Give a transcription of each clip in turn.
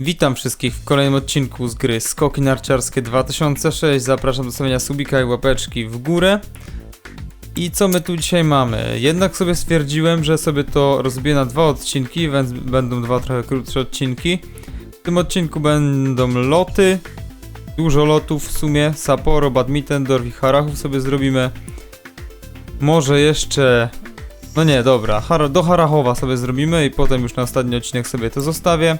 Witam wszystkich w kolejnym odcinku z gry Skoki Narciarskie 2006. Zapraszam do stawienia subika i łapeczki w górę. I co my tu dzisiaj mamy? Jednak sobie stwierdziłem, że sobie to rozbiję na dwa odcinki, więc będą dwa trochę krótsze odcinki. W tym odcinku będą loty, dużo lotów w sumie, Sapporo, Badmittendorf i Harachów sobie zrobimy. Może jeszcze... No nie, dobra, do Harachowa sobie zrobimy i potem już na ostatni odcinek sobie to zostawię.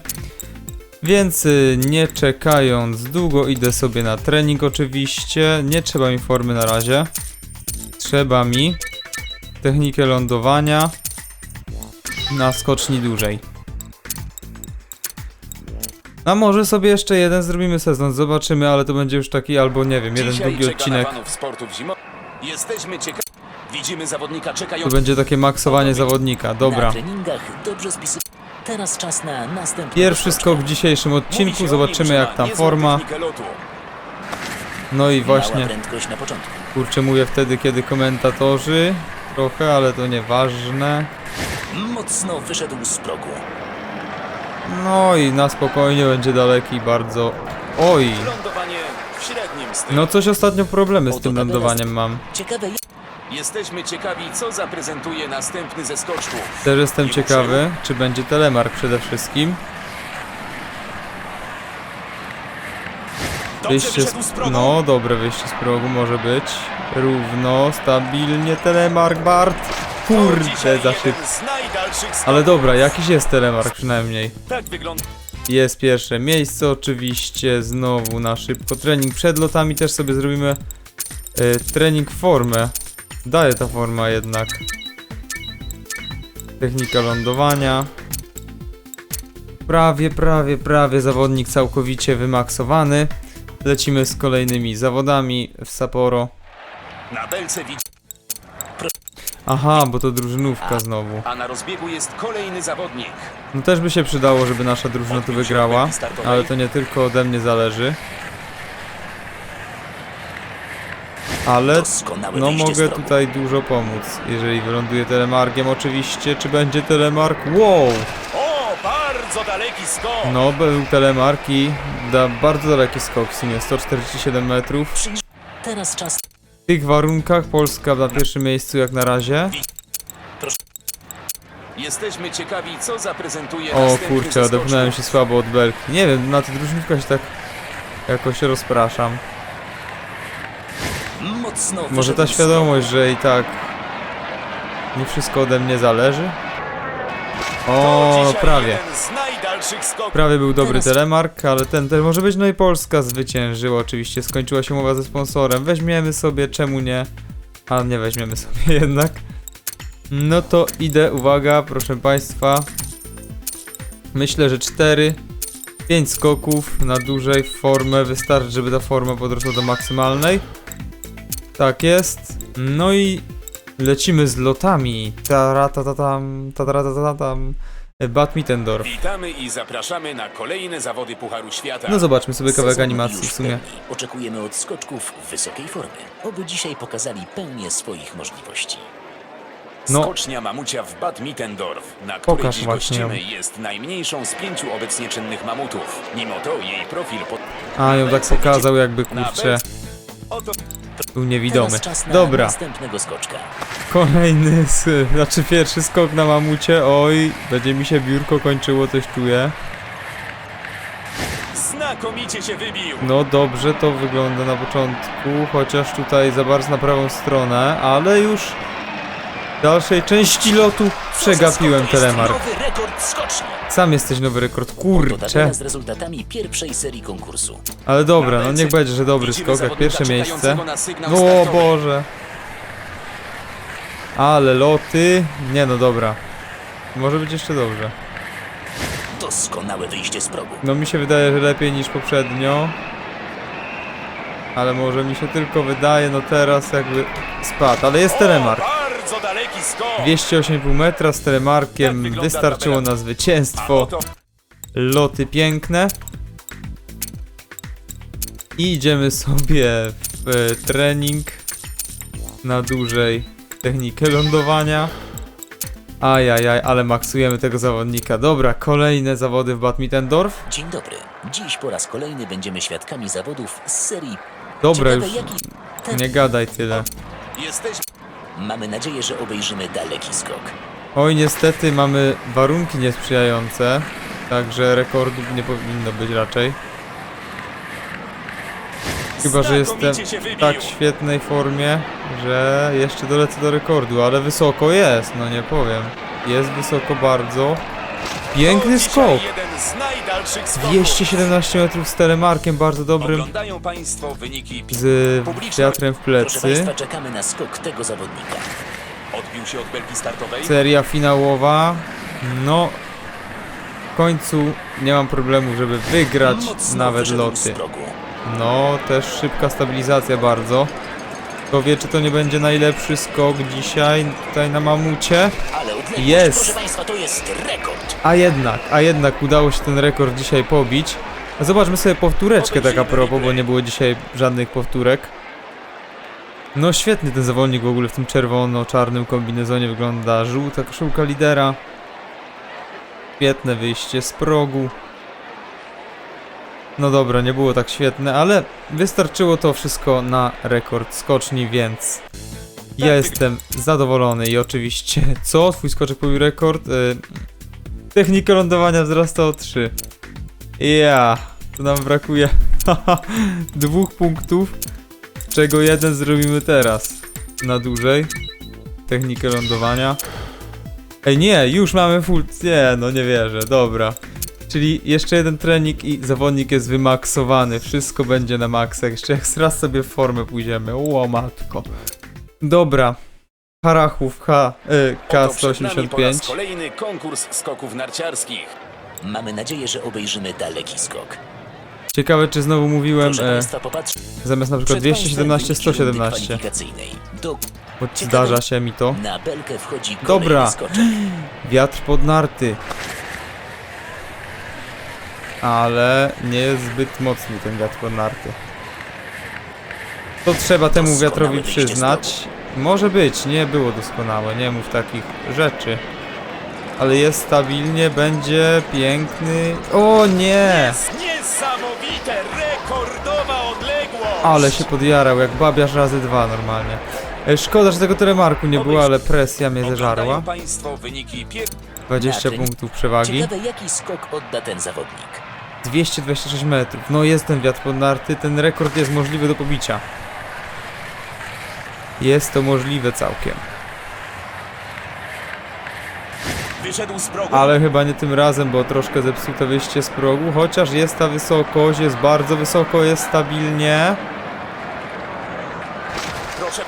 Więc y, nie czekając długo idę sobie na trening oczywiście. Nie trzeba mi formy na razie. Trzeba mi technikę lądowania na skoczni dłużej. A może sobie jeszcze jeden zrobimy sezon, zobaczymy, ale to będzie już taki albo nie wiem, jeden Dzisiaj długi czeka odcinek. Jesteśmy ciekawi. Widzimy zawodnika To czekającego. będzie takie maksowanie zawodnika, dobra. Teraz czas na następny. Pierwszy skok w dzisiejszym odcinku, zobaczymy jak tam forma. No i właśnie. prędkość na początku. Kurczę, mówię wtedy, kiedy komentatorzy. Trochę, ale to nieważne. Mocno wyszedł z progu. No i na spokojnie będzie daleki bardzo. Oj! Lądowanie w średnim stylu. No coś ostatnio problemy z tym lądowaniem mam. Ciekawe Jesteśmy ciekawi, co zaprezentuje następny ze skoczków. Też jestem ciekawy, czy będzie telemark przede wszystkim. Wyjście z. No, dobre wyjście z progu może być. Równo, stabilnie telemark Bart. Kurde, za szybko. Ale dobra, jakiś jest telemark przynajmniej. Tak wygląda. Jest pierwsze miejsce oczywiście, znowu na szybko trening. Przed lotami też sobie zrobimy e, trening formę. Daje ta forma jednak. Technika lądowania. Prawie, prawie, prawie zawodnik całkowicie wymaksowany. Lecimy z kolejnymi zawodami w Sapporo. Na belce widzi, Aha, bo to drużynówka znowu. a na rozbiegu jest kolejny zawodnik. No też by się przydało, żeby nasza drużyna tu wygrała, ale to nie tylko ode mnie zależy. Ale no mogę tutaj dużo pomóc, jeżeli wyląduję telemarkiem oczywiście. Czy będzie telemark? Wow! O, bardzo daleki skok. No był telemark i da bardzo daleki skok w sumie, 147 metrów. Przyjrz- Teraz czas. W tych warunkach Polska na pierwszym miejscu jak na razie. Jesteśmy ciekawi, co zaprezentuje O kurczę, odepchnąłem się słabo od belki. Nie wiem, na tę drużynówkę się tak jakoś rozpraszam. Mocno Może ta świadomość, że i tak nie wszystko ode mnie zależy. O, no prawie. Prawie był dobry telemark, ale ten też może być. No i Polska zwyciężyła oczywiście. Skończyła się umowa ze sponsorem. Weźmiemy sobie, czemu nie? A nie weźmiemy sobie jednak. No to idę, uwaga, proszę Państwa. Myślę, że 4, 5 skoków na dłużej w formę. Wystarczy, żeby ta forma podrosła do maksymalnej. Tak jest. No i lecimy z lotami. Taratatatam, taratatatam. Badmittendorf. Witamy i zapraszamy na kolejne zawody Pucharu Świata. No zobaczmy sobie kawałek Sezon animacji już w sumie. pełni. Oczekujemy od skoczków w wysokiej formie. Oby dzisiaj pokazali pełnię swoich możliwości. No. Skocznia mamucia w Bad Mittendorf, na której Pokaż dziś właśnie ją. gościmy, jest najmniejszą z pięciu obecnie czynnych mamutów. Mimo to jej profil pod... A, ją tak pokazał jakby kurczę Oto był niewidomy. Teraz czas na Dobra, następnego skoczka. kolejny, s- znaczy pierwszy skok na mamucie. Oj, będzie mi się biurko kończyło, coś czuję. znakomicie się wybił. No dobrze to wygląda na początku, chociaż tutaj za bardzo na prawą stronę, ale już dalszej części lotu przegapiłem telemark. Sam jesteś nowy rekord, kurczę. z rezultatami pierwszej serii konkursu. Ale dobra, no niech będzie, że dobry skok, jak pierwsze miejsce. No o. Boże. Ale loty. Nie no dobra. Może być jeszcze dobrze. Doskonałe wyjście z progu. No mi się wydaje, że lepiej niż poprzednio. Ale może mi się tylko wydaje, no teraz jakby spadł. Ale jest telemark. Bardzo daleki skok. 208,5 metra z telemarkiem wystarczyło na zwycięstwo. oto Loty piękne. I idziemy sobie w e, trening na dłużej technikę lądowania. Ajajaj, ale maksujemy tego zawodnika. Dobra, kolejne zawody w Badmittendorf. Dzień dobry. Dziś po raz kolejny będziemy świadkami zawodów z serii. Dobra, Ciekawe, już nie gadaj tyle. Jesteś... Mamy nadzieję, że obejrzymy daleki skok. Oj, niestety mamy warunki niesprzyjające, także rekordów nie powinno być raczej. Chyba, że jestem się w tak świetnej formie, że jeszcze dolecę do rekordu, ale wysoko jest, no nie powiem. Jest wysoko bardzo. Piękny skok! Z najdalszych skoków. 217 metrów z telemarkiem, bardzo dobrym, Oglądają Państwo wyniki. z wiatrem w Proszę plecy. Państwa, czekamy na skok tego zawodnika. Odbił się od belki startowej. Seria finałowa. No, w końcu nie mam problemu, żeby wygrać Mocno nawet wyszedł loty. progu. No, też szybka stabilizacja bardzo. Kto wie, czy to nie będzie najlepszy skok dzisiaj tutaj na mamucie? Jest. proszę Państwa, to jest rekord. A jednak, a jednak udało się ten rekord dzisiaj pobić. Zobaczmy sobie powtóreczkę tak a propos, bo nie było dzisiaj żadnych powtórek. No świetny ten zawodnik w ogóle w tym czerwono-czarnym kombinezonie wygląda. Żółta koszulka lidera. Świetne wyjście z progu. No dobra, nie było tak świetne, ale wystarczyło to wszystko na rekord skoczni, więc ja jestem zadowolony i oczywiście, co? Twój skoczek pobił rekord? Y Technika lądowania wzrasta o 3. Ja, to nam brakuje dwóch punktów, czego jeden zrobimy teraz na dłużej. Technikę lądowania. Ej, nie, już mamy full. Nie, no nie wierzę, dobra. Czyli jeszcze jeden trening i zawodnik jest wymaksowany. Wszystko będzie na maksach. Jeszcze jak raz sobie w formę pójdziemy. O matko. Dobra. Harachów H, y, Oto przed nami po raz K185. kolejny konkurs skoków narciarskich. Mamy nadzieję, że obejrzymy daleki skok. Ciekawe, czy znowu mówiłem Proszę e, Państwa, zamiast na przykład przed państwem 217, wyniki rundy 117. kwalifikacyjnej. Do... Bo zdarza się mi to. Na belkę wchodzi kolejny Dobra. skoczek. Wiatr pod narty. Ale nie jest zbyt mocny ten wiatr narty. To trzeba temu wiatrowi przyznać. Może być, nie było doskonałe, nie mów takich rzeczy. Ale jest stabilnie, będzie piękny. O nie! Niesamowite, rekordowa odległość! Ale się podjarał, jak babiarz razy dwa normalnie. E, Szkoda, że tego telemarku nie było, ale presja mnie zeżarła. Oglądają Państwo wyniki pier... 20 Na punktów przewagi. Ciekawe, jaki skok odda ten zawodnik. 226 metrów. No jest ten wiatr pod narty, ten rekord jest możliwy do pobicia. Jest to możliwe całkiem. Wyszedł z progu. Ale chyba nie tym razem, bo troszkę zepsute wyjście z progu. Chociaż jest ta wysokość, jest bardzo wysoko, jest stabilnie.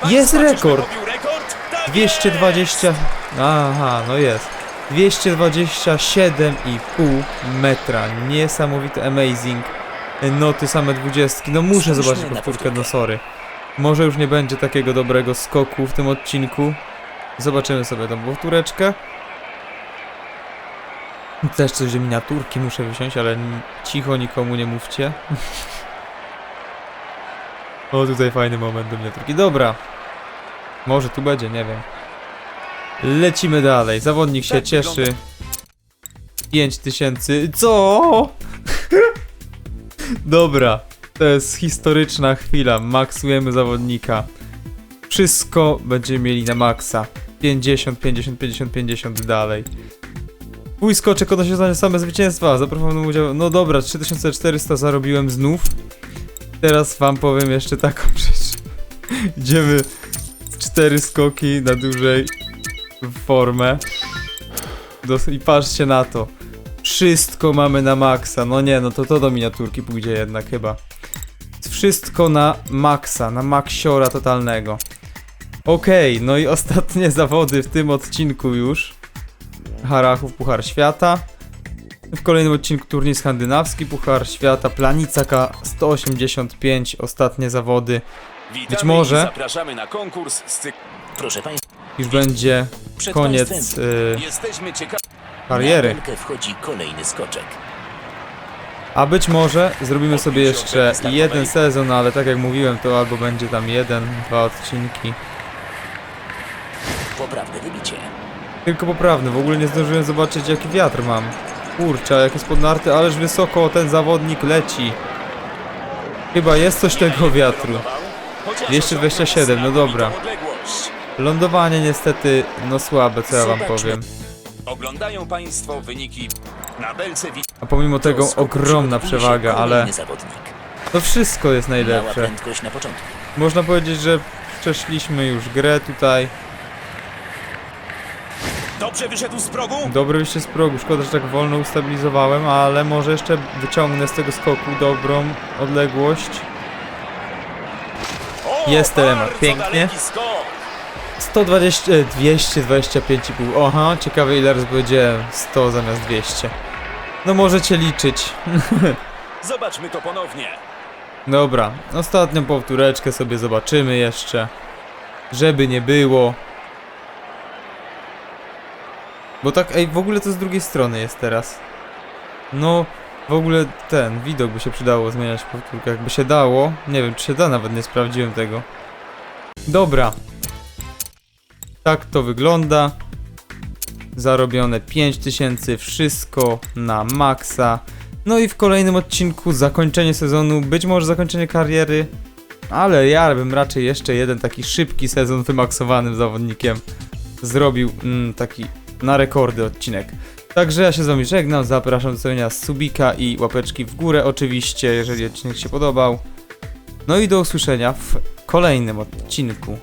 Jest rekord. pobił rekord? Tak 220. Aha, no jest. 227,5 metra. Niesamowite, amazing. Noty same dwudziestki. No muszę Spójrzmy zobaczyć powtórkę, no sorry. Może już nie będzie takiego dobrego skoku w tym odcinku. Zobaczymy sobie tą powtóreczkę. Też coś miniaturki muszę wysiąść, ale cicho nikomu nie mówcie. o, tutaj fajny moment do miniaturki. Dobra. Może tu będzie, nie wiem. Lecimy dalej. Zawodnik się Tak cieszy. wygląda- 5000. Co? Dobra. To jest historyczna chwila. Maksujemy zawodnika. Wszystko będziemy mieli na maksa. 50, 50, 50, 50 dalej. Twój skoczek odnosi same zwycięstwa. Zaproponuję udział. No dobra, 3400 zarobiłem znów. Teraz wam powiem jeszcze taką rzecz. Idziemy cztery skoki na dłużej formę. Dos- I patrzcie na to. Wszystko mamy na maksa. No nie, no to to do miniaturki pójdzie jednak chyba. Wszystko na maksa, na maksiora totalnego. Okej, no i ostatnie zawody w tym odcinku już. Harachów Puchar Świata. W kolejnym odcinku turniej skandynawski Puchar Świata, Planica K185, ostatnie zawody. Witamy Być może- i zapraszamy na konkurs z cyklu. Proszę Już będzie przed koniec y, Jesteśmy ciekawi. kariery. na belkę wchodzi kolejny skoczek. A być może zrobimy sobie jeszcze jeden sezon, ale tak jak mówiłem, to albo będzie tam jeden, dwa odcinki. Poprawne wybicie. Tylko poprawny, w ogóle nie zdążyłem zobaczyć jaki wiatr mam. Kurczę, jak jest podnarty, ależ wysoko ten zawodnik leci. Chyba jest coś tego wiatru. Chociaż 227, no dobra. odległość. Lądowanie niestety, no słabe, co ja wam powiem. Oglądają Państwo wyniki na belce wi- A pomimo tego ogromna przewaga, ale to wszystko jest najlepsze. prędkość na początku. Można powiedzieć, że przeszliśmy już grę tutaj. Dobrze wyszedł z progu? Dobry wyjście z progu, szkoda, że tak wolno ustabilizowałem, ale może jeszcze wyciągnę z tego skoku dobrą odległość. O, Jest telemat, bardzo pięknie. daleki skok. 120, e, 225,5. Oha, ciekawe ile razy powiedziałem 100 zamiast 200. No możecie liczyć. Zobaczmy to ponownie. Dobra, ostatnią powtóreczkę sobie zobaczymy jeszcze. Żeby nie było. Bo tak, ej, w ogóle to z drugiej strony jest teraz. No, w ogóle ten widok by się przydało zmieniać w powtórkach, jakby się dało. Nie wiem, czy się da, nawet nie sprawdziłem tego. Dobra. Tak to wygląda. Zarobione 5000, wszystko na maksa. No i w kolejnym odcinku zakończenie sezonu, być może zakończenie kariery, ale ja bym raczej jeszcze jeden taki szybki sezon wymaksowanym zawodnikiem zrobił mm, taki na rekordy odcinek. Także ja się z wami żegnam, zapraszam do stawienia subika i łapeczki w górę oczywiście, jeżeli odcinek się podobał. No i do usłyszenia w kolejnym odcinku.